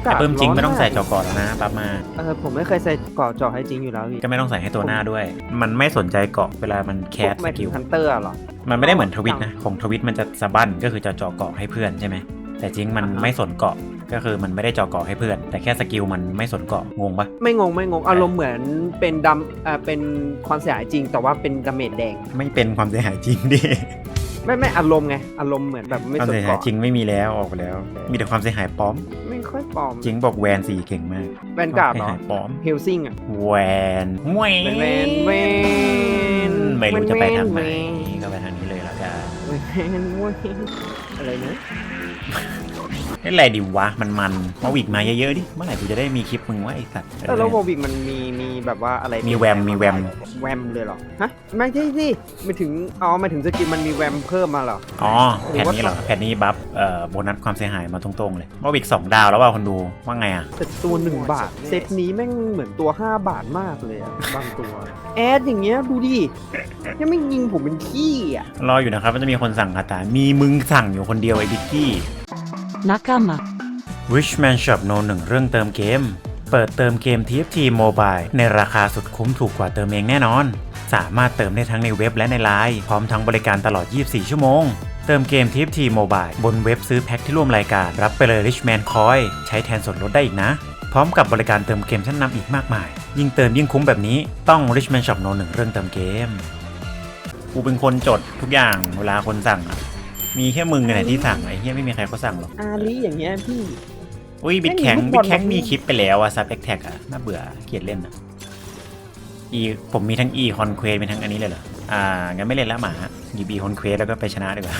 ากาศแต่เพิ่มจริงไม่ต้องใส่ร้นจอกอแล้วนะปั๊บมาเออผมไม่เคยใส่เกาะเจาะให้จริงอยู่แล้วพี่ก็ไม่ต้องใส่ให้ตัวหน้าด้วย มันไม่สนใจเกาะเวลามันแคสหสมายถึกิงลฮันเตอร์เหรอมันไม่ได้เหมือนทวิตนะของทวิตมันจะสะบั้นก็คือจะเจาะเกาะให้เพื่อนใช่ไหมแต่จริงมันอ่าฮะไม่สนเกาะก็คือมันไม่ได้เจาะเกาะให้เพื่อน แต่แค่สกิลมันไม่สนเกาะงงปะไม่งงไม่งงอารมณ์เหมือนเป็นดำอ่าเป็นความเสียหายจริง แต่ว่าเป็นดาเมจแดง ไม่เป็นความเสียหายจริงดิ ไม่ไม่อารมณ์ไงอารมณ์เหมือนแบบไม่ความสนเสียหายเกาะจริงไม่มีแล้วออกไปแล้ว มีแต่ความเสียหายปลอม ไม่ค่อยปลอมจริงบอกแวนสีเก่งมากแวนการ์ดเหรอความเสียหายปลอมเฮลซิงอะแวนแวนแวนแวนไม่รู้จะไปทางไหนแวนก็ไปทางนี้เลยแล้วกัน แวนแวนอะไรนะเล่ นอะไรดีวะมันมันมาวิกมาเยอะๆดิเมื่อไหร่กูจะได้มีคลิปมึงวะไอสัตว์เออแล้วโววิกมันมีมีแบบว่าอะไรมีแวมมีแวมแวมเลยเหรอฮะไม่ใช่สิไม่ถึงอ๋อหมายถึงสกินมันมีแวมเพิ่มมาเหรอ อ๋อแผ่นนี้เหรอแผ่นนี้บัฟเอ่อโบนัสความเสียหายมาตรงๆเลยมาวิกสองดาวแล้วว่าคนดูว่าไงอะแต่ตัวหนึ่งบาท เซตนี้แม่งเหมือนตัว 5 บาทมากเลยอะบางตัว แอดอย่างเงี้ยดูดิยังไม่ยิงผมเป็นขี้อะรออยู่นะครับมันจะมีคนสั่งคาถามีมึงสั่งอยู่คนเดียวไอ้บิ๊กกี้ 仲間 Richman Shop No 1 เรื่องเติมเกม เปิดเติมเกม TFT Mobile ในราคาสุดคุ้มถูกกว่าเติมเองแน่นอน สามารถเติมได้ทั้งในเว็บและในไลน์พร้อมทั้งบริการตลอด 24 ชั่วโมง เติมเกม TFT Mobile บนเว็บซื้อแพ็คที่ร่วมรายการ รับไปเลย Richman Coin ใช้แทนส่วนลดได้อีกนะ พร้อมกับบริการเติมเกมชั้นนำอีกมากมาย ยิ่งเติมยิ่งคุ้มแบบนี้ต้อง Richman Shop No 1 เรื่องเติมเกมกูเป็นคนจดทุกอย่างเวลาคนสั่งอะ มีแค่มึงไงที่สั่งไอ้เหี้ยไม่มีใครเขาสั่งหรอกอาลีอย่างเงี้ยพี่ อุ้ยบิ๊กแข็งไม่มีลูกบบิ๊อลกแข็งหรอกมีคลิปไปแล้วอะซับแอคแท็กอะน่าเบื่อเกลียดเล่นอะอีผมมีทั้งอีคอนเควสมีทั้งอันนี้เลยเหรออ่างั้นไม่เล่นละหมาหยิบอีคอนเควสแล้วก็ไปชนะดีกว่า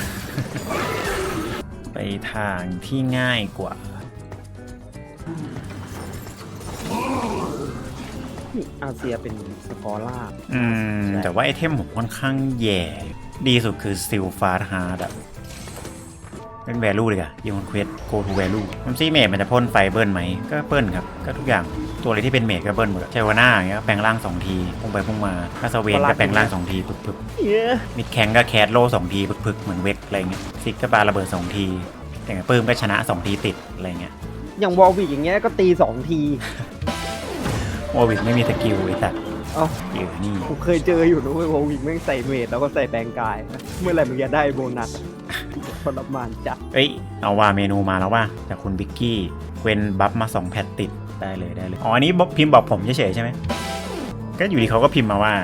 ไปทางที่ง่ายกว่านี่อาเซียเป็นสกอร่าอืมใช่แต่ว่าไอเทมผมค่อนข้างแย่ ดีสุดคือซิลฟาร์ฮาร์ดอะ เป็นแวลูเลยอะอีคอนเควสโกทูแวลูมันซี่เมดมันจะพ่นไฟเบิร์นไหม ก็เบิร์นครับ ก็ทุกอย่าง ตัวอะไรที่เป็นเมดก็เบิร์นหมดอะเชวาน่าอย่างเงี้ยแปลงร่างสองที พุ่งไปพุ่งมาคาสเวนก็แปลงร่างสองทีปึ๊บปึ๊บเยอะมิดแข็งก็แคสโล่สองทีพึกพึกๆเหมือนเวกอะไรเงี้ย ซิกก็ปาระเบิดสองที แต่ไงปื้มก็ชนะสองทีติดอะไรเงี้ย อย่างวอลวิกอย่างเงี้ยก็ตีสองทีโอวิกไม่มีสกิลไอ้สัตว์เอ้าเยอะนี่ ผมเคยเจออยู่นะเว้ยวอลวิกแม่งใส่เมดแล้วก็ใส่แปลงกาย เมื่อไหร่มึงจะได้โบนัส ทรมานจัดเอ้ย เอาว่าเมนูมาแล้วว่าจากคุณบิกกี้เวนบัฟมาสองแพทติดได้เลยได้เลย อ๋อ อันนี้บอกพิมพ์บอกผมเฉยๆใช่ไหม ก็อยู่ดีเขาก็พิมพ์มาว่า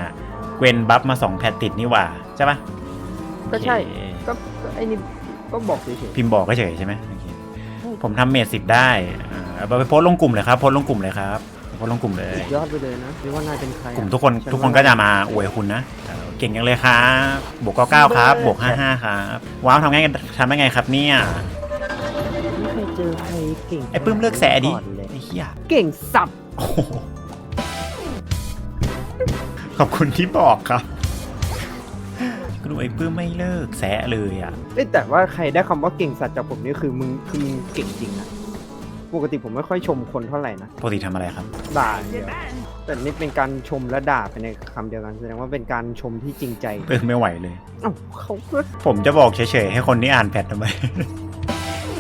เวนบัฟมาสองแพทติดนี่หว่า ใช่ปะก็ใช่ โอเคก็ก็ไอ้นี่ก็บอกเฉยพิมพ์บอกก็เฉยๆใช่ไหมโอเคผมทำเมดสิบได้อ่าเอาไปโพสต์ลงกลุ่มเลยครับโพสต์ลงกลุ่มเลยครับโพสต์ลงกลุ่มเลยๆยอดไปเลยนะไม่ว่า นายเป็นใครอะกลุ่มทุกคนฉัทุกคนก็จะมาอวยคุณนะ เออเก่งจังเลยครับบวกเก้าเก้าครับบวกห้าห้าครับว้าวทำไงกันทำได้ไงครับเนี่ยไม่เคยเจอใครเก่งไอ้ปื้มเลือกแสดิก่อนเลยไอ้เหี้ยเก่งสับโอ้โหขอบคุณที่บอกครับก็ดูไอ้ปื้มไม่เลิกแสะเลยอะเอ้ยแต่ว่าใครได้คำว่าเก่งสัตว์จากผมนี่คือมึงคือมึงเก่งจริงนะปกติผมไม่ค่อยชมคนเท่าไหร่นะปกติทำอะไรครับด่าอย่างเดียว แต่นี่เป็นการชมและด่าไปในคำเดียวกันแสดงว่าเป็นการชมที่จริงใจปื้มไม่ไหวเลย เอ้าเขาก็ผมจะบอกเฉยๆให้คนที่อ่านแพททำไม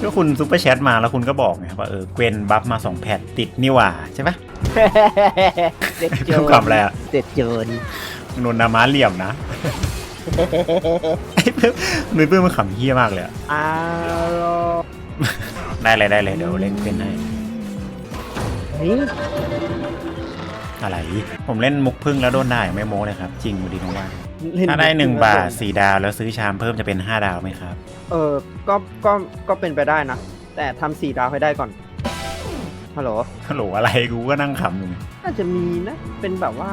ก็คุณซุปเปอร์แชทมาแล้วคุณก็บอกไงครับว่าเออเกวนบัฟมาสองแพทติดนี่หว่าใช่ปะเด็ดเจเพิ่นมความอะไรอะเด็ดเจินนนนามาเหลี่ยมนะไอ้เพิ่มมือเพิ่มมันขำเฮี้ยมากเลยอะอารมณ์ได้เลยได้เลยเดี๋ยวเล่นเป็นให้นี่ อะไร ผมเล่นมุกพึ่งแล้วโดนได้ไม่โม้เลยครับ จริงมาดีน้องว่าเล่นถ้าได้หนึ่งบาทสี่ดาวแล้วซื้อชามเพิ่มจะเป็นห้าดาวไหมครับ เออ ก็ ก็ ก็เป็นไปได้นะ แต่ทำสี่ดาวให้ได้ก่อน ฮัลโหล ฮัลโหลอะไรกูก็นั่งขำอยู่น่าจะมีนะ เป็นแบบว่า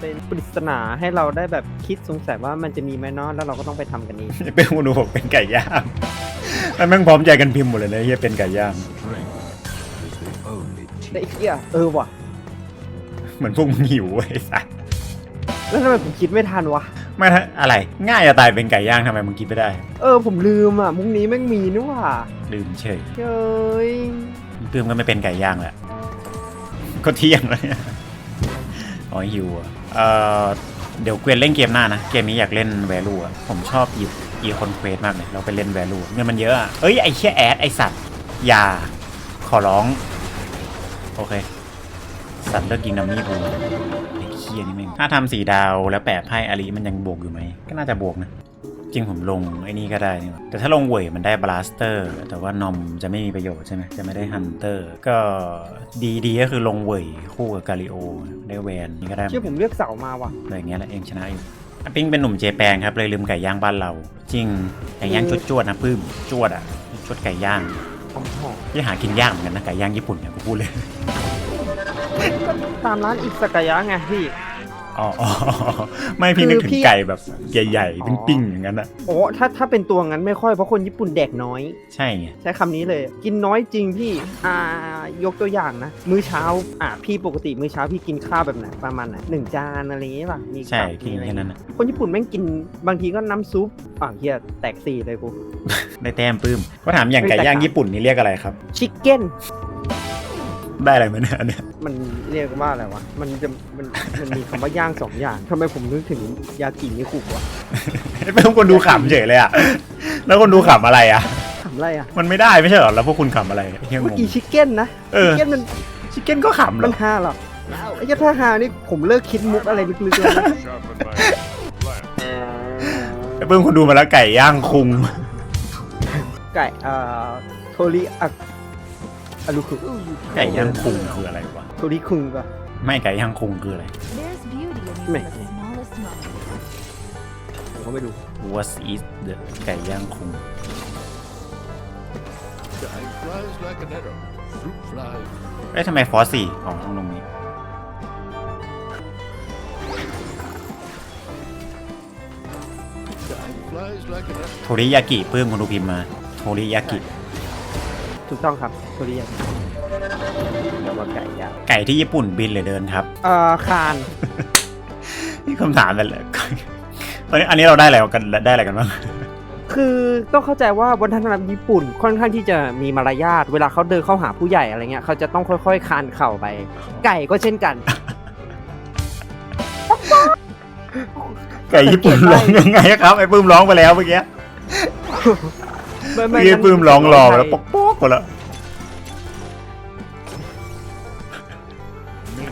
เป็นปริศนาให้เราได้แบบคิดสงสัยว่ามันจะมีไหมเนาะแล้วเราก็ต้องไปทำกันเองไอ้เป้งดูบอกเป็นไก่ย่างแล้วแม่งพร้อมใจกันพิมพ์หมดเลยนะเฮียเป็นไก่ย่างแต่ไอ้เหี้ยเออว่ะ เหมือนพวกมึงหิวไอ้สัสแล้วทำไมผมคิดไม่ทันวะ ไม่ถ้าอะไร ง่ายจะตายเป็นไก่ย่างทำไมมึงกินไม่ได้ เออผมลืมอะ มุกนี้แม่งมีนี่หว่าลืมเฉยเย้ยเพิ่มก็ไม่เป็นไก่ย่างแหละก็เที่ยงแล้วเนี่ยอ๋อหิวอะเอ่อเดี๋ยวเกวียนเล่นเกมหน้านะ เกมนี้อยากเล่นแวลูอะ ผมชอบหยิบอีคอนเควสมากเลย เราไปเล่นแวลูเงินมันเยอะอะ เอ้ยไอ้เชี่ยแอดไอสัตว์อย่าขออร้อง โอเค สัตว์เลิกยิงดัมมี่กูไอ้เคียนี่แม่งถ้าทำสีดาวแล้วแปะไพ่อารีมันยังบวกอยู่ไหม ก็น่าจะบวกนะ จริงผมลงไอ้นี่ก็ได้นี่หว่าแต่ถ้าลงเว่ยมันได้บลาสเตอร์ แต่ว่านอมจะไม่มีประโยชน์ใช่ไหมจะไม่ได้ฮันเตอร์ ก็ดีดีก็คือลงเว่ยคู่กับกาลิโอได้แวนนี่ก็ได้เหมือนเชื่กัอนผมเลือกเสามาว่ะเลยอย่างเงี้ยแหละเองชนะอยู่อะปิ้งเป็นหนุ่มเจแปนครับเลยลืมไก่ย่างบ้านเรา จริงไก่ย่างจวดๆนะปื้มจวดอะจวดไก่ย่างหอมหอมที่หากินยากเหมือนกันนะไก่ย่างญี่ปุ่นเนี่ยกูพูดเลย ตามร้านอิสกายะไงพี่ อ๋ออ๋อไม่พี่นึกถึคือพี่งไก่แบบใหญ่ๆปิ้งๆอย่างนั้นอะโอ้ถ้าถ้าเป็นตัวงั้นไม่ค่อยเพราะคนญี่ปุ่นแดกน้อย ใช่ไงใช้คำนี้เลย กินน้อยจริงพี่อ่ายกตัวอย่างนะ มื้อเช้าอ่าพี่ปกติมื้อเช้าพี่กินข้าวแบบไหนประมาณไหนหนึ่งจานอะไรอย่างเงี้ยป่ะมีใช่กับกินมีอะไรแค่นั้นอะคนญี่ปุ่นแม่งกินบางทีก็น้ำซุปอ่าเฮียแตกสี่เลยกูได้แต้มปื้มก็ถามอย่างไก่ย่างญี่ปุ่นนี่เรียกอะไรครับ ชิคเก้นได้อะไรมาเนี่ยอันเนี่ย มันเรียกว่าอะไรวะ มันจะมันมันมีคำว่าย่างสองอย่างทำไมผมนึกถึงยากินิคุวะเพิ่มคนดูขำเฉยเลยอะ แล้วคนดูขำอะไรอะทำไรอะ มันไม่ได้ไม่ใช่เหรอ แล้วพวกคุณขำอะไรเฮียงเมื่องกี้ชิคเก้นนะเออชิคเก้นมันชิคเก้นก็ขำเหรมัอนฮาหรอไอ้เจ้าถ้าฮานี่ผมเลิกคิดมุกอะไรลึกๆแล้วนะ Sharpen my left. เพิ่มคนดูมาแล้วไก่ย่างคุง ไก่เอ่อโทริอะอารุคุไก่ย่างคุงคืออะไรวะ โทริคุงก็ไม่ไก่ย่างคุงคืออะไร There's beauty in Mẹ. even the smallest moment. ผมก็ไม่รู้ What is the ไก่ย่างคุง Time flies like an arrow. Fruit flies. เอ้ยทำไมฟอสสี่อ๋อตรงนี้ Time flies like an arrow. โทริยากิเพิ่มคนดูพิมพ์มา โทริยากิถูกต้องครับโทริยากิ แล้วว่าไก่ย่างไก่ที่ญี่ปุ่นบินหรือเดินครับเอ่อคานนี่คำถามนั่นแหละตอนนี้อันนี้เราได้อะไรกันได้อะไรกันบ้างคือต้องเข้าใจว่าวัฒนธรรมญี่ปุ่นค่อนข้างที่จะมีมารยาทเวลาเขาเดินเข้าหาผู้ใหญ่อะไรเงี้ยเขาจะต้องค่อย ๆคานเข่าไป ไก่ก็เช่นกันไก่ญี่ปุ่นร้องยังไงครับไอ้ปื้มร้องไปแล้วเมื่อกี้ไม่เมื่ไม่อกี้ปื้มร้องรอไปแล้วไทยป๊อกป๊อกหมดแล้ว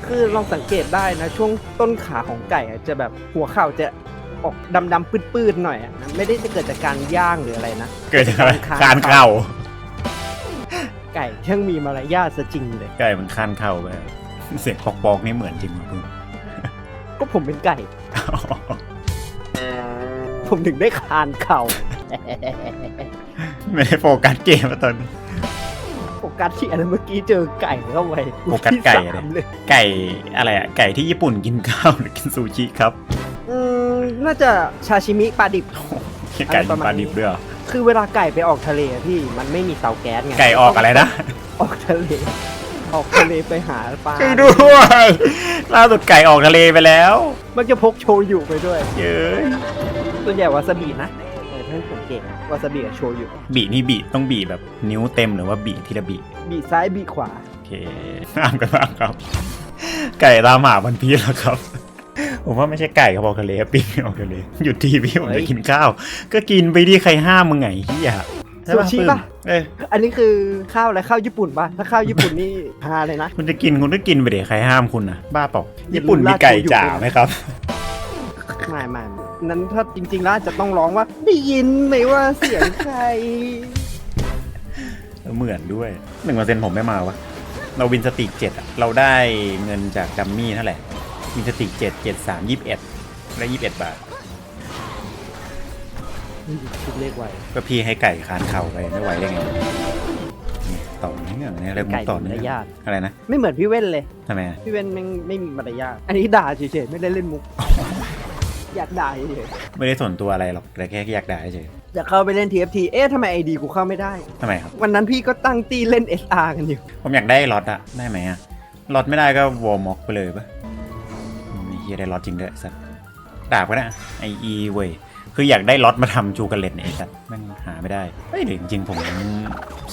คือลองสังเกตได้นะ ช่วงต้นขาของไก่อะจะแบบหัวเข่าจะออกดำๆปื้ดๆหน่อยอะนะไม่ได้จะเกิดจากการย่างหรืออะไรนะ เกิดจากอะไรคานคานเข่าไก่ช่างมีมารยาทซะจริงเลย ไก่มันคานเข่าไปเสียงปอกปอกๆนี่เหมือนจริงเหรอปื้มก็ผมเป็นไก่ ผมถึงได้คานเข่า ไม่ได้โฟกัสเกมอะตอนนี้โฟ กัสที่อะไรเมื่อกี้เจอไก่เข้าไปโฟกัสไก่ที่อะสามดิเลย ไก่อะไรอะไก่ที่ญี่ปุ่นกินข้าวหรือกินซูชิครับอืมน่าจะชาชิมิปลาดิบไก่อะไรกิประนมาณปลาดิบด้วยเหรอคือเวลาไก่ไปออกทะเลอะพี่มันไม่มีเตาแก๊สไงไก่ออกอะไรนะ ออกทะเล ออกทะเลไปหาปลาช่วยด้วยล่าสุดไก่ออกทะเลไปแล้ว มันจะพกโชยุไปด้วย เย้ยส่วนใหญ่วาซาบินะ เออถ้าสังเกตนะวาซาบิกับโชยุบีนี่บีต้องบีแบบนิ้วเต็มหรือว่าบีทีละบีบีซ้ายบีขวาโอเคตามกันบ้างครับ ไก่ตามหาวันพีชแล้วครับ ผมว่าไม่ใช่ไก่เขาบอกทะเลปิ้งออกทะเลหยุดทีพี่ผมเฮ้จะยกินข้าว ก็กินไปดิใครห้ามมึงไงเฮียใช่ซูชิปะเอ้ยอันนี้คือข้าวอะไรข้าวญี่ปุ่นปะถ้าข้าวญี่ปุ่นนี่ฮาเลยนะ คุณจะกินคุณก็กินไปเดี๋ยวใครห้ามคุณนะบ้าเปล่าอย่าลืมญี่ปุ่นมีไก่ราดโชยุจ๋าไหมครับ ไม่ไม่ นั้นถ้าจริง ๆ แล้วอาจจะต้องร้องว่าได้ยินไหมว่าเสียงใคร เหมือนด้วยหนึ่งเปอร์เซ็นต์ผมไม่มาวะ เราวินสติกเจ็ดอะเราได้เงินจากดัมมี่เท่าไหร่วินสติกเจ็ดเจ็ดสามยี่สิบเอ็ดได้ยี่สิบเอ็ดบาท คิดเลขไว้ก็พี่ให้ไก่คานเข่าไปไม่ไหวได้ไงนี่ต่อเนื่องเนี่ยอะไรมึงไก่ต่อมีเนื่มาองรยาทอะไรนะไม่เหมือนพี่เว้นเลย ทำไมอะพี่เว้นไม่ไม่มีมารยาทอันนี้ด่าเฉยๆไม่ได้เล่นมุกอ ยากด่าเฉยไม่ได้ส่วนตัวอะไรหรอกแต่แค่อยากด่าเฉยๆอยากเข้าไปเล่น TFT เอ๊ะทำไมไอดีกูเข้าไม่ได้ ทำไมครับ วันนั้นพี่ก็ตั้งตีเล่น SR กันอยู่ ผมอยากได้ล็อตอะได้ไหมอะล็อตไม่ได้ก็วอร์ม็อกไปเลยปะอืมเฮียได้ล็อตจริงด้วยไอ้สัตว์ดาบก็ได้ไออีเว้ยคืออยากได้ล็อตมาทำจูกันเลตเนี่ยไอ้สัตว์แมันหาไม่ได้เฮ้ยหรือจริงๆผม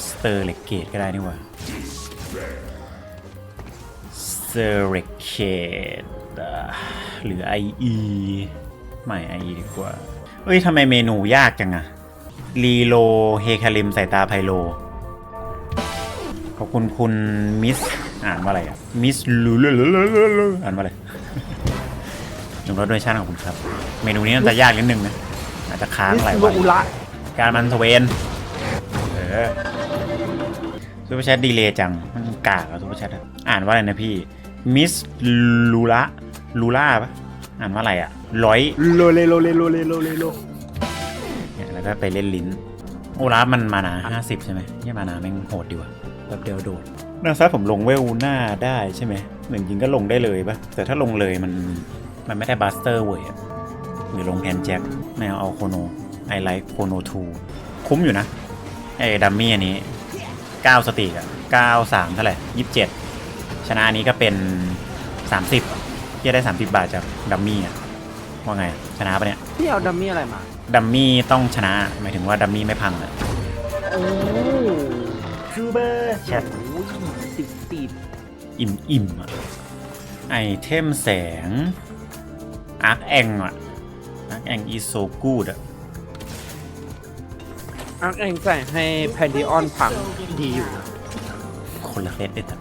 สเตอร์เล็กเกตก็ได้นี่หว่าสเตอร์เล็กเกตหรือ IE ไม่ IE ดีกว่า เอ้ยทำไมเมนูยากจังอะรีโลเฮคาริมใส่ตาไพโล ขอบคุณคุณมิส อ่านว่าอะไรอะมิสลูลูลูลูลูลูอ่านว่าอะไรหนึ่งร้อยด้วยชั่นของคุณครับ เมนูนี้น่าจะยากนิดนึงนะ อาจจะค้างหลายวันการมันทเวนเออซูเปอร์แชทดีเลยจัง มันกากอะซูเปอร์แชทอ่านว่าอะไรนะพี่ มิสลูล่าลูล่าปะ อ่านว่าอะไรอะร้อยโลเลโลเลโลเลโลเลโลเนี่ยแล้วก็ไปเล่นลิ้น โอลาฟมันมานาห้าสิบใช่ไหมเนี่ยมานาแม่งโหดดีว่ะแบบเดียวโดดนางซ้ายผมลงเวลหน้าได้ใช่ไหมหนึ่งจริงก็ลงได้เลยปะแต่ถ้าลงเลยมันมันไม่ได้บัสเตอร์เว้ยอะหรือลงแทนแจ็คไม่เอาเอาโคโนไอไลท์โคโนทูคุ้มอยู่นะไอ้ดัมมี่อันนี้ 9 สติกอะ9 3 เท่าไหร่ 27 ชนะอันนี้ก็เป็น 30 ที่ได้ 30 บาทจากดัมมี่อะว่าไงชนะปะเนี่ยพี่เอาดัมมี่อะไรมา ดัมมี่ต้องชนะหมายถึงว่าดัมมี่ไม่พังอะโอ้ซูเปอร์แชทติดติดอิ่มอิ่มอะไอเทมแสงอาร์คแองอะอาร์คแองอีโซกูดอะอักเองใส่ให้แพนดิออนพังดีอยู่นะคนละเคสเด็ดอะ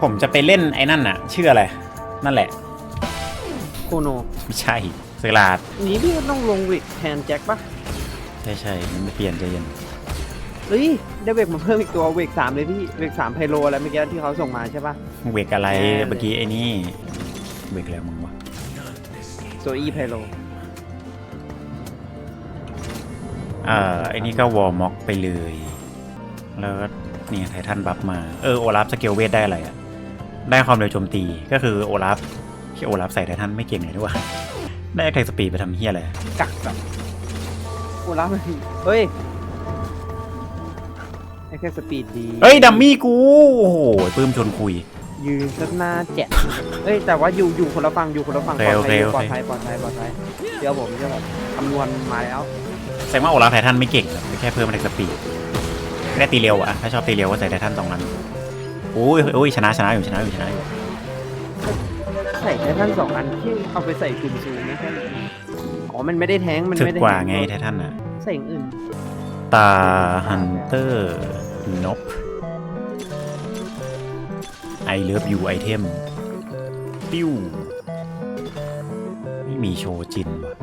ผมจะไปเล่นไอ้นั่นอะชื่ออะไร นั่นแหละ โคโนไม่ใช่เซอร์ลาดนี้พี่ก็ต้องลงวิกแทนแจ็คปะใช่ใช่มันไม่เปลี่ยนใจเย็นเฮ้ยได้เวกมาเพิ่มอีกตัวเวกสามเลยพี่เวกสามไพโลอะไรเมื่อกี้ที่เขาส่งมาใช่ปะ เวกอะไรแน่เลย เมื่อกี้ไอ้นี่เวกแล้วมึงวะโซอีไพโลเอ่อไอ้นี่ก็วอร์ม็อกไปเลย แล้วก็นี่ไททันบัฟมาเออโอลาฟสเกลเวทได้อะไรอะได้ความเร็วโจมตีก็คือโอลาฟที่ โอลาฟใส่ไททันไม่เก่งเลยด้วยได้แท็กสปีดไปทำเฮียอะไรกักแบบโอ้รับมันเฮ้ยไอ้แค่สปีดดีเฮ้ยดัมมี่กู โอ้โหปื้มชวนคุย ยืนสักหน้าแจะเอ้ยแต่ว่าอยู่อยู่คนละฝั่งอยู่คนละฝั่งปโอลอดเคภัยโอเคปลอดภัยปลอดภัยปลอดภัยเชื่อผมเชื่อผมคำนวณมาแล้วแสดงว่าโอลาฟไททันไม่เก่งหรอกแค่เพิ่มแท็กสปีดไม่ได้ตีเร็วอะถ้าชอบตีเร็วก็ใส่ไททันสองนันโอ้ยโอ้ยชนะชนะอยู่ชนะอยู่ชนะอยู่ ใส่แค่ท่านสองอันที่เอาไปใส่กุมซูไม่ใช่เหรออ๋อ มันไม่ได้แท้ง มันถึกไม่ได้กว่าแท้ไงไททันอะใส่อย่างอื่น ตาฮันเตอร์นบไอเลิฟยูไอเทม ปิ้ว ไม่มีโชจินวะ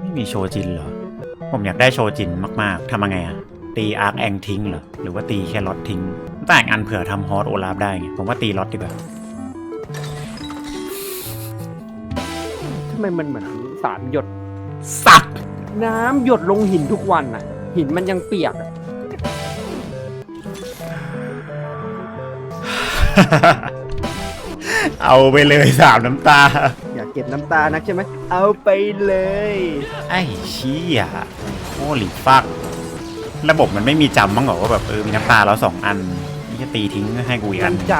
ไม่มีโชจินเหรอ ผมอยากได้โชจินมาก ๆทำยังไงอะตีอาร์คแองทิ้งเหรอ หรือว่าตีแค่ล็อตทิ้งแต่งอันเผื่อทำฮอตโอลาฟได้ไงผมว่าตีล็อตดีกว่าำไมมันเหมือนสารหยด สัตว์ น้ำหยดลงหินทุกวันน่ะ หินมันยังเปียกอะเอาไปเลยสามน้ำตา อยากเก็บน้ำตานักใช่ไหม เอาไปเลย ไอ้เชี่ยโอ้หลีฟัก ระบบมันไม่มีจำบ้างเหรอว่าแบบเออมีน้ำตาแล้วสองอันนี่จะตีทิ้งให้กูอีกอัมันนจ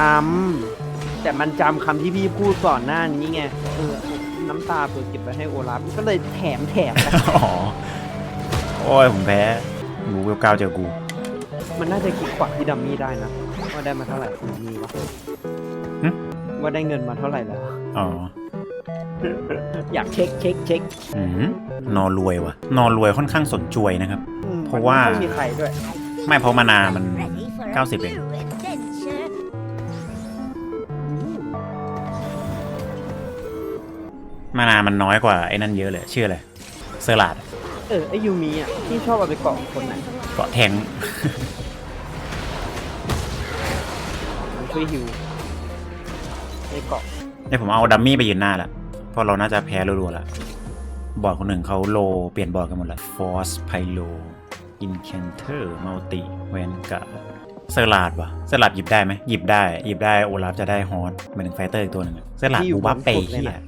ำแต่มันจำคำที่พี่พูดก่อนหน้านี้ไง เออ น้ำตาเผื่อเก็บไปให้โอลาฟก็เลยแถมแถมไปอ๋อโอ้ยผมแพ้หนูเวลเก้าเจอกู มันน่าจะคิดกว่าที่ดัมมี่ได้นะว่าได้มาเท่าไหร่มีวะหึ ว่าได้เงินมาเท่าไหร่แล้ว อ๋ออยากเช็คเช็คเช็คอืมนอรวยวะนอรวยค่อนข้างสนจวยนะครับ อืมเพราะว่านไม่มีใครด้วย ไม่เพราะมานามัน Ready for a 90เอง มานามันน้อยกว่าไอ้นั่นเยอะเลยชื่ออะไรเซอร์ลาดเออไอยูมีอะที่ชอบเอาไปเกาะคนไหนเกาะแทง มันช่วยฮิวในเกาะเนี่ยผมเอาดัมมี่ไปยืนหน้าละเพราะเราน่าจะแพ้รัวๆละบอร์ดคนหนึ่งเขาโลเปลี่ยนบอร์ดกันหมดละ Force Pyro Incanter Multi v a n g a r d เซอร์ลาดวะเซอร์ลาดหยิบได้ไหมหยิบได้หยิบได้โอลาฟจะได้ฮอตหมายถึงไฟเตอร์อีกตัวหนึ่งอะเซอร์ลาดที่อยู่บูบัฟบนไปสุดเลยเฮียนะ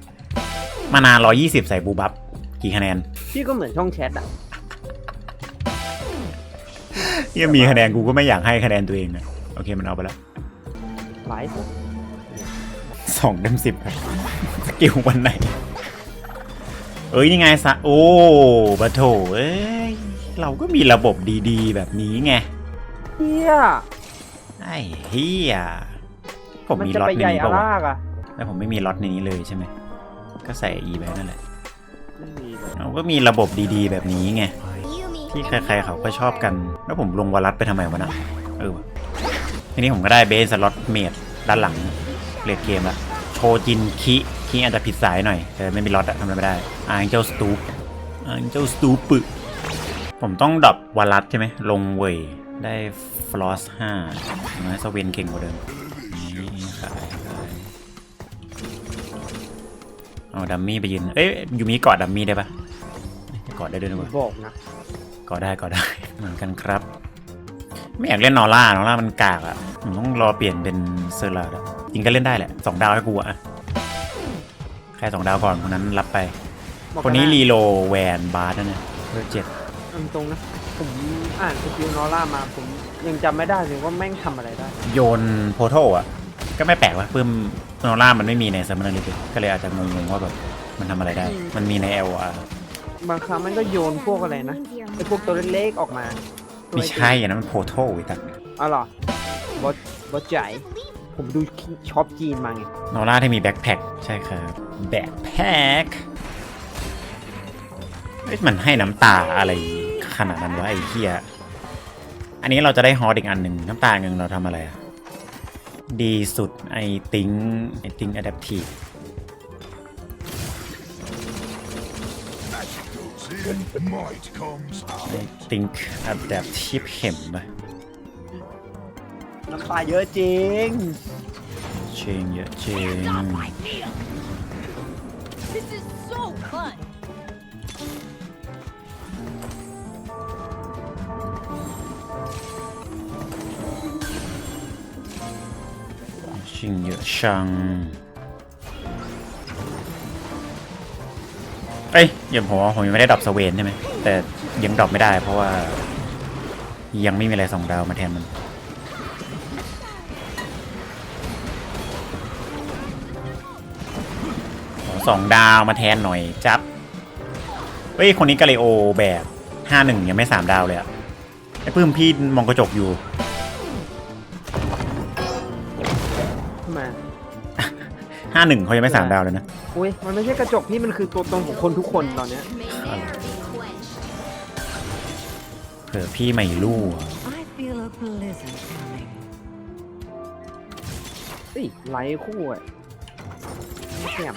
มานานร้อยี่สิบใส่บูบัฟกี่คะแนน พี่ก็เหมือนช่องแชทอะเฮียมีคะแนนกูก็ไม่อยากให้คะแนนตัวเองอะโอเคมันเอาไปแล้วไลฟ์สองเต็มสิบครับสกิลวันไหน เอ้ยนี่ไงซะโอ้บะโถเอ้ยเราก็มีระบบดีๆ แบบนี้ไงเฮียไอ้เฮียผมมันมีจะล็อตไปในใหญ่นี้อาเปล่าวะรากอะแต่ผมไม่มีล็อตในนี้เลยใช่ไหม ก็ใส่ E ไปนั่นแหละไม่มีเลยเราก็มีระบบดีๆ แบบนี้ไง Yumi ที่ใครๆเขาก็ชอบกัน แล้วผมลงวารัสไปทำไมวะนะเออวะทีนี้ผมก็ได้เบสสล็อตเมดด้านหลังเลดเกมละโชจินคิคิอาจจะผิดสายหน่อย แต่ไม่มีล็อตอะทำอะไรไม่ได้อาร์เจ้าสตูปอาร์เจ้าสตูปึผมต้องดรอปวาลัสใช่ไหมลงเวยได้ฟลอสห้าน้อยสเวนเก่งกว่าเดิมนี่ขาย เอาดัมมี่ไปยืน เอ้ยยูมิกอดดัมมี่ได้ปะกอดได้ด้วยนะวะบอกนะก็ได้ก็ได้เหมือนกันครับ ไม่อยากเล่นนอร่านอร่ามันกากอะผมต้องรอเปลี่ยนเป็นเซอร์ลาดอะจริงก็เล่นได้แหละสองดาวให้กูอะแค่สองดาวก่อนคนนั้นรับไปบอกคนนี้กัะรีโลแวนบาร์นะเนี่ยเบอร์เจ็ดเอาตรงๆนะผมอ่านสกิลนอร่ามาผมยังจำไม่ได้เลยว่าแม่งทำอะไรได้ โยนโพโทอะ ก็ไม่แปลกว่าเพิ่มนอร่ามันไม่มีในซัมเมอร์ลิฟก็เลยอาจจะงงๆว่าแบบมันทำอะไรได้ มันมีใน L R บางครั้งมันก็โยนพวกอะไรนะไอพวกตัวเล็กๆออกมาตัวไม่ใช่อันนั้นมันโพโทอีกต่างอ๋อเหรอบอสบอสใจายผมดูช็อปจีนมาไงนอร่าที่มีแบ็คแพ็คใช่ครับแบ็คแพ็คเอ้ยมันให้น้ำตาอะไรขนาดนั้นวะไอ้เหี้ยอันนี้เราจะได้ฮอตอีกอันหนึ่งน้ำตาหนึ่งเราทำอะไรอะ ดีสุดไอติงไอติงอะดัปทีฟ Might comes ไอติงอะดัปทีฟเข็มปะน้ำตาเยอะจริงเชงเยอะเชง This is so fun. ชิงเยอะชังเอ้ยอย่าผมว่าผมยังไม่ได้ดรอปสเวนใช่ไหมแต่ยังดรอปไม่ได้เพราะว่า ยังไม่มีอะไรสองดาวมาแทนมันสองดาวมาแทนหน่อยจับเฮ้ย คนนี้กาเลโอแบบห้าหนึ่งยังไม่สามดาวเลยอะไอ้ปื้มพี่มองกระจกอยู่าหนึ่งเขายังไม่สามดาวเลยนะอุ้ยมันไม่ใช่กระจกพี่มันคือตัวตนของคนทุกคนตอนเนี้ยเผื่อพี่ไม่รู้อะ I feel a blizzard coming. เฮ้ยไลค์คู่อะไม่เสียบ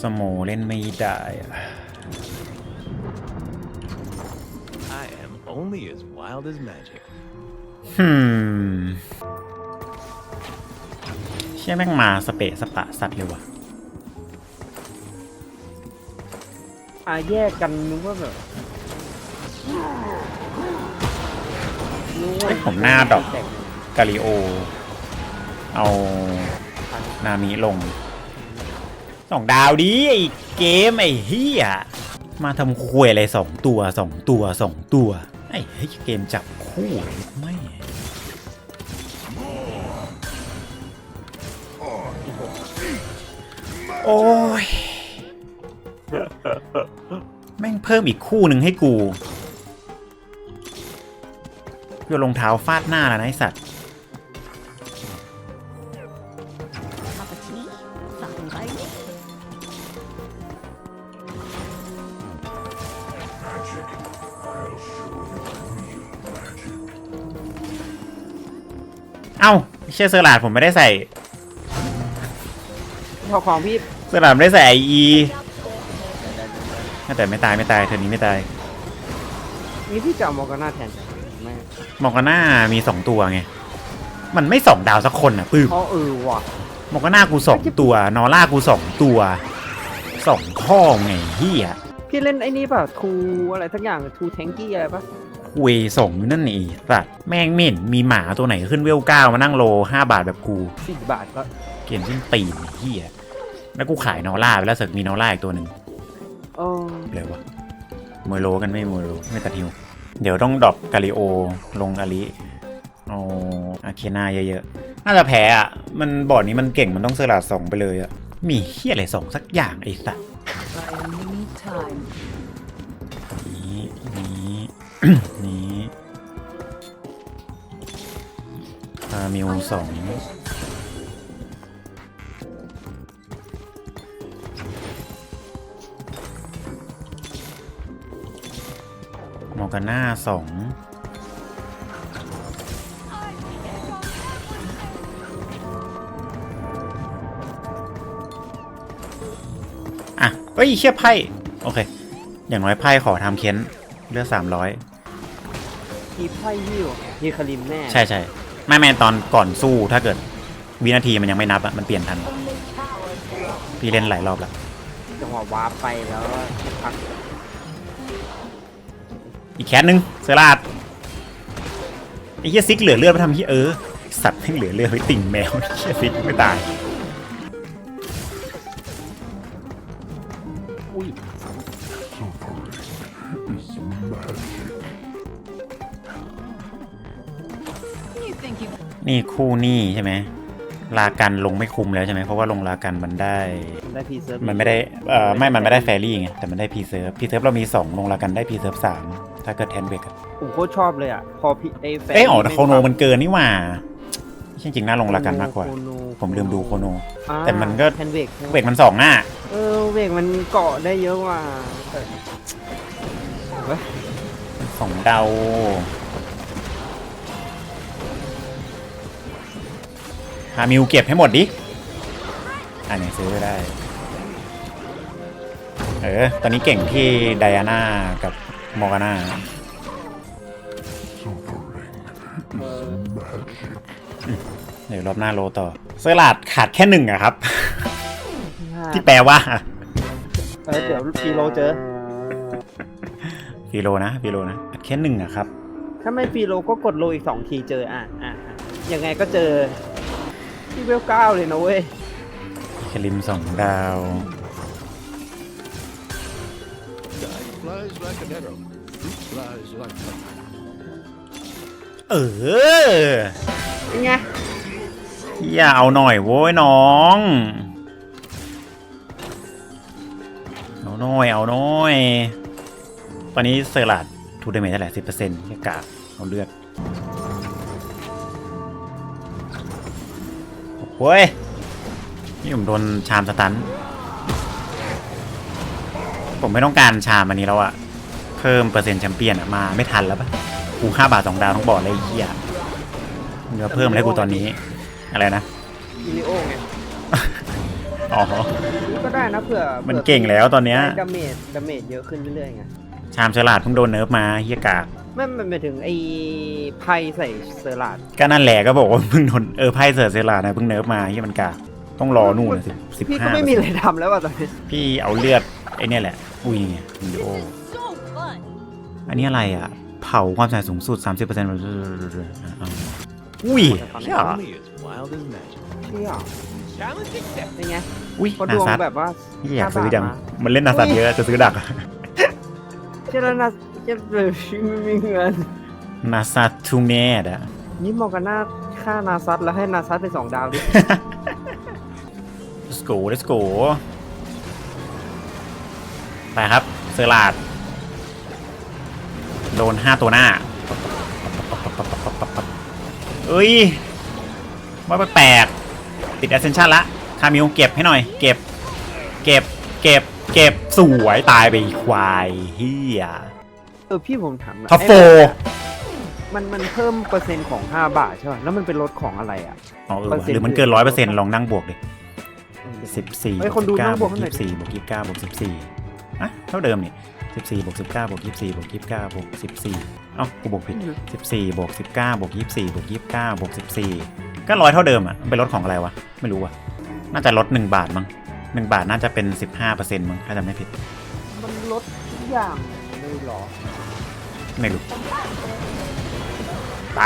สโมเล่นไม่ได้อะ I am only as wild as magic. ฮึมเชี่ยแม่งมาสเปะสปะสัตว์เลยวะอะแยกกันนึกว่าแบบนึกว่าเฮ้ยผมหน้าดอกแตกกาลิโอ เอานามิลงสองดาวดิไอเกมไอเฮียมาทำควยอะไรสองตัวสองตัวสองตัว ไอ้เฮ้ยเกมจับคู่ไม่ โอ้ย แม่งเพิ่มอีกคู่หนึ่งให้กูโยนรองเท้าฟาดหน้าแล้วนะไอสัตว์ เอ้าเชื่อเซอร์ลาดผมไม่ได้ใส่พอของพี่ เซอร์ลาดไม่ได้ใส่ไออีแต่ไม่ตายไม่ตายเธอนี้ไม่ตายนี่พี่จะเอามอร์กาน่าแทนไม่มอร์กาน่ามีสองตัวไง มันไม่สองดาวสักคนอะปื้มอ๋อเออว่ะมอร์กาน่ากูสองตัวนอร่ากูสองตัวสองข้อไงเฮียพี่เล่นไอ้นี่ป่ะทูอะไรทักอย่างทูแทงกี้อะไรป่ะคุยส่งอยู่นั่นนี่สัตว์แม่งเหม็นมีหมาตัวไหนขึ้นเวลเก้ามานั่งโลห้าบาทแบบกูสี่บาทก็เกมสิ้นตีนเฮีย แล้วกูขายนอร่าไปแล้วเสร็จมีนอร่าอีกตัวหนึ่งเออเลยวะมวยโลกันไม่มวยโลไม่ตัดฮิว เดี๋ยวต้องดรอปกาลิโอลงอาลิเอาอาเคนาเยอะๆ น่าจะแพ้อะ มันบอร์ดนี้มันเก่งมันต้องเซอร์ลาดสองไปเลยอะ มีเฮียอะไรสองสักอย่างไอ้สัตว์ I need time. นี้นี้นี้คามิวสอง ต่อหน้าสองอะเฮ้ยเชี่ยไพ่โอเค อย่างน้อยไพ่ขอทำเค้นเลือดสามร้อยทีไพ่ฮิวฮิคาริมแน่ใช่ใช่ไม่แม่ตอนก่อนสู้ถ้าเกิดวินาทีมันยังไม่นับอะมันเปลี่ยนทันพี่เล่นหลายรอบแล้วจังหวะวาร์ปไปแล้วพัก อีกแคสหนึ่งเซราดไอ้เหี้ยซิกเหลือเลือดไปทำเหี้ยเออสัตว์แม่งเหลือเลือดไปติ่งแมวไอ้เหี้ยซิกไม่ตายอุ้ยนี่คู่หนี่ใช่ไหมลากันลงไม่คุมแล้วใช่ไหมเพราะว่าลงลากันมันได้ ได้พีเซิร์ฟมันไม่ได้เอ่อไม่มันไม่ได้แฟรี่ไงแต่มันได้พีเซิร์ฟพีเซิร์ฟเรามี 2 ลงลากันได้พีเซิร์ฟสาม ถ้าเกิดแทนเบกอะผมโคตรชอบเลยอะ พอพี่ไอ้แฟนเอ้ยอ๋อแต่โคโนมันเกินนี่หว่าจริงๆน่าลงลากันมากกว่าโคโนผมลืมดูโคโน อ่าแต่มันก็ แทนเวกเบกมันสองหน้า เออเวกมันเกาะได้เยอะกว่าแต่เว้ยสองดาวฮามิวเก็บให้หมดดิ อันนี้ซื้อได้ เออ ตอนนี้เก่งที่ไดอาน่ากับ มอร์กาน่าเดี๋ยวรอบหน้าโลต่อเซอร์ลาดขาดแค่หนึ่งอะครับ ที่แปลว่าเออเดี๋ยวฟีโลเจอฟีโลนะฟีโลนะขาดแค่หนึ่งอะครับ ถ้าไม่ฟีโลก็กดโลอีกสองทีเจออะอะอะยังไงก็เจอที่เวลเก้าเลยนะเว้ยเคลิมสองดาว flies like an arrow. Fruit flies like honey. เออเป็นไงอย่าเอาหน่อยโว้ยน้อง เอาหน่อย เอาหน่อย ตอนนี้เซอร์ลัดทูเดเมจเท่าไหร่สิบเปอร์เซ็นต์กาดเอาเลือดโอ้ยนี่ผมโดนชามสตัน ผมไม่ต้องการชามอันนี้แล้วอะเพิ่มเปอร์เซ็นต์แชมเปี้ยนอะมาไม่ทันแล้วปะกูค่าบาทสองดาวต้องบอกเลยไอ้เหี้ยมึงจะเพิ่มอะไรกูตอนนี้ อะไรนะ อิลิโอไงอ๋อ ก็ได้นะเผื่อมันผื่อเก่งแล้วตอนเนี้ยได้ดาเมจดาเมจเยอะขึ้นเรื่อยๆไงชามฉลาดเพิ่งโดนเนิร์ฟมาเฮียกากไม่มันไปถึงไอ้ไพ่ใส่เซอร์ลาดก็นั่นแหละก็บอกว่าเพิ่งโดนเออไพ่เสือเซลาดนะเพิ่งเนิร์ฟมาเฮียมันกากต้องรอนู่นสิบสิบพี่ก็ห้าไม่มีอะไรทำแล้วอะตอนนี้พี่เอาเลือดไอ้เนี่ยแหละ อุ้ยวิดีโอ So fun. อันนี้อะไรอะ เผาความเสียหายสูงสุด 30%อุ้ยเชี่ย Only as wild as magic. เชี่ย Challenge accepted. เป็นไงอุ้ยพอดนาวงซัดแบบว่าพี่อยากซื้อจังห้าบาทมามันเล่นนาซัดเยอะจะซื้อดักอะเชื่อแล้วนะเชื่อเลยไม่มีเงินนาซัดทูเมดอะนี่มองกันหน้าค่านาซัตแล้วให้นาซัตไปสองดาวดิ let's go let's go ไปครับ เซอร์ลาด โดน5ตัวหน้า เอ้ยว่าแปลกๆติด ascension ละ คามิวเก็บให้หน่อย เก็บ เก็บ เก็บ เก็บ สวยตายไปอีกควายเฮียเออพี่ผมถามหน่อยท็อปโฟมันมันเพิ่มเปอร์เซ็นต์ของ 5 บาทใช่ป่ะ แล้วมันเป็นลดของอะไรอะ อ๋อเออเปอร์ว่ะเซ็นต์หรือมันเกินร้อยเปอร์เซ็นต์ลองนั่งบวกดิสิบสี่เฮ้ยคนดูนั่งบวกบให้วกหน่อยยี่สิบสี่บวกยี่สิบเก้าบวกสิบสี่ อะเท่าเดิมนี่สิบสี่บวกสิบเก้าบวกยี่สิบสี่บวกยี่สิบเก้าบวกสิบสี่เอ้ากูบวกผิดสิบสี่บวกสิบเก้าบวกยี่สิบสี่บวกยี่สิบเก้าบวกสิบสี่ก็ร้อยเท่าเดิมอะมันเป็นลดของอะไรวะ ไม่รู้ว่ะ น่าจะลดหนึ่งบาทมั้งหนึ่งบาทน่าจะเป็นสิบห้าเปอร์เซ็นต์มั้งถ้าจำไม่ผิด มันลดทุกอย่างเลยเหรอ ไม่รู้ไป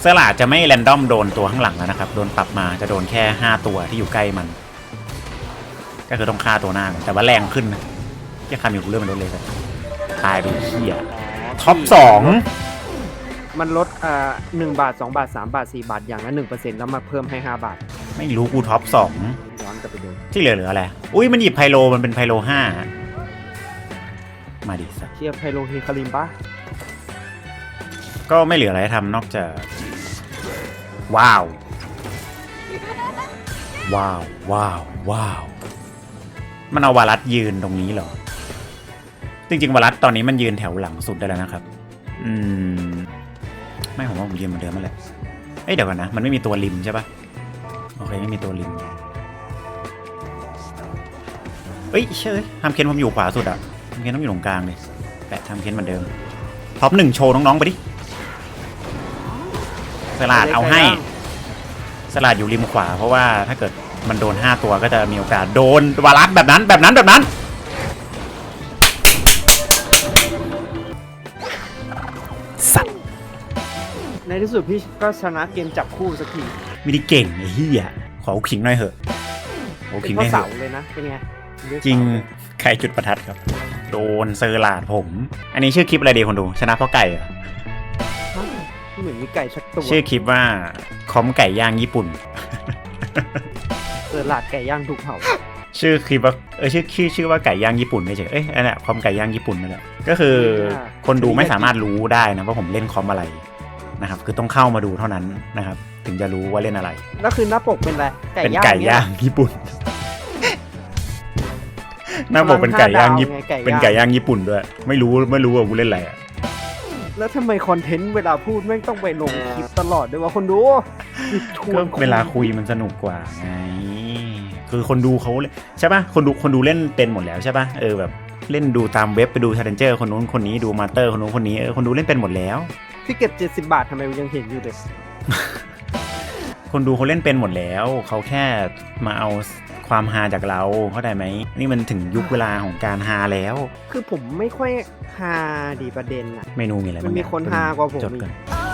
เสลาดจะไม่แรนดอมโดนตัวข้างหลังแล้วนะครับ โดนปรับมาจะโดนแค่ 5 ตัวที่อยู่ใกล้มัน ก็คือต้องฆ่าตัวหน้าก่อนแต่ว่าแรงขึ้นนะแค่คามิวกูเริ่มมันลดเลยแต่ตายไปเหี้ยท็อปสองมันลดอ่าหนึ่งบาทสองบาทสามบาทสี่บาทอย่างละหนึ่งเปอร์เซ็นต์แล้วมาเพิ่มให้ห้าบาทไม่รู้กูท็อปสองย้อนกลับไปดูที่เหลือเหลืออะไรอุ้ยมันหยิบไพโลมันเป็นไพโลห้ามาดิสักเชียร์ไพโลเฮคาริมปะก็ไม่เหลืออะไรให้ทำนอกจากว้าว ว้าว ว้าว ว้าว มันเอาวารัสยืนตรงนี้เหรอ จริงๆวารัสตอนนี้มันยืนแถวหลังสุดได้แล้วนะครับ อืม ไม่ผมว่าผมยืนเหมือนเดิมนั่นแหละเอ้ยเดี๋ยวก่อนนะ มันไม่มีตัวริมใช่ปะโอเคไม่มีตัวริมเอ้ยเชื่อทำเคนผมอยู่ขวาสุดอะทำเคนต้องอยู่ตรงกลางเลยแปะทำเคนเหมือนเดิมท็อปหนึ่งโชว์น้องๆไปดิสลัดเอาให้สลัดอยู่ริมขวาเพราะว่าถ้าเกิด มันโดน 5 ตัวก็จะมีโอกาสโดนวารัสแบบนั้นแบบนั้นแบบนั้น สัตว์ในที่สุดพี่ก็ชนะเกมจับคู่สักทีไม่ได้เก่งไอ้เหี้ยขอขิงหน่อยเหอะโอ้เป็ขินงข้อไม่เหเสาอะเลยนะเป็นไงเลือกจริงเสาเลยใครจุดประทัดครับ โดนเซอร์ลาดผม อันนี้ชื่อคลิปอะไรดีคนดู ชนะเพราะไก่เหรอ เหมือนมีไก่ชักตัวชื่อคลิปว่าคอมไก่ย่างญี่ปุ่นเกิดหลาดไก่ย่างถูกเผาชื่อคลิปว่าเออชื่อชื่อชื่อว่าไก่ย่างญี่ปุ่นไม่ใช่เอ้ยอันนั้นคอมไก่ย่างญี่ปุ่นนั่นแหละก็คือคนดูไม่สามารถรู้ได้นะว่าผมเล่นคอมอะไรนะครับ คือต้องเข้ามาดูเท่านั้นนะครับ ถึงจะรู้ว่าเล่นอะไรแล้วคือหน้าปกเป็นอะไรไก่เป็นย่างไก่เนี่ย่างญี่ปุ่นหน้าบอกเป็นไก่ย่างญี่ปุ่นไงไก่ย่างเป็นไก่ย่างญี่ปุ่นด้วย ไม่รู้ไม่รู้ว่ากูเล่นอะไรอะแล้วทำไมคอนเทนต์เวลาพูดแม่งต้องไปลงคลิปตลอดด้วยว่าคนดูชวก็นเวลาคุยมันสนุกกว่าไง คือคนดูเขาใช่ปะคนดูคนดูเล่นเป็นหมดแล้วใช่ปะเออแบบเล่นดูตามเว็บไปดูชาเลนเจอร์คนนู้นคนนี้ดูมาสเตอร์คนนู้นคนนี้เออคนดูเล่นเป็นหมดแล้วพี่เก็บ70บาททำไมยังเห็นอยู่เลยคนดูเขาเล่นเป็นหมดแล้วเขาแค่มาเอาความฮาจากเราเข้าใจไหมนี่มันถึงยุคเวลาของการฮาแล้ว คือผมไม่ค่อยฮาดีประเด็นอะเมนูมีอะไรบ้างมันมีเยคนฮากว่าผมจดอีกก่อน Oh